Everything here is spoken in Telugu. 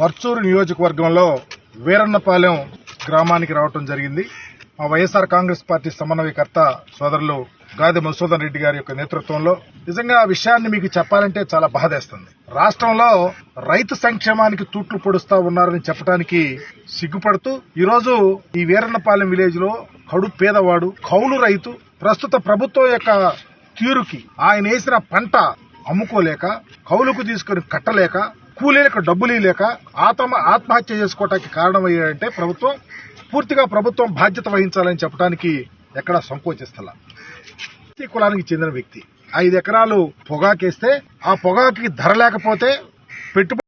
పర్చూరు నియోజకవర్గంలో వీరన్నపాలెం గ్రామానికి రావటం జరిగింది. మా వైఎస్ఆర్ కాంగ్రెస్ పార్టీ సమన్వయకర్త సోదరులు గాది మధుసూదన్ రెడ్డి గారి యొక్క నేతృత్వంలో నిజంగా ఆ విషయాన్ని మీకు చెప్పాలంటే చాలా బాధేస్తుంది. రాష్ట్రంలో రైతు సంక్షేమానికి తూట్లు పొడుస్తా ఉన్నారని చెప్పడానికి సిగ్గుపడుతూ ఈరోజు ఈ వీరన్నపాలెం విలేజ్లో కడు పేదవాడు కౌలు రైతు ప్రస్తుత ప్రభుత్వం యొక్క తీరుకి ఆయన వేసిన పంట అమ్ముకోలేక కౌలుకు తీసుకుని కట్టలేక కూలీలకు డబ్బులు లేక ఆత్మ ఆత్మహత్య చేసుకోవటానికి కారణమయ్యాడంటే ప్రభుత్వం పూర్తిగా ప్రభుత్వం బాధ్యత వహించాలని చెప్పడానికి ఎక్కడా సంకోచిస్తలా. కులానికి చెందిన వ్యక్తి. ఐదు ఎకరాలు పొగాకేస్తే ఆ పొగాకి ధర లేకపోతే పెట్టుబడి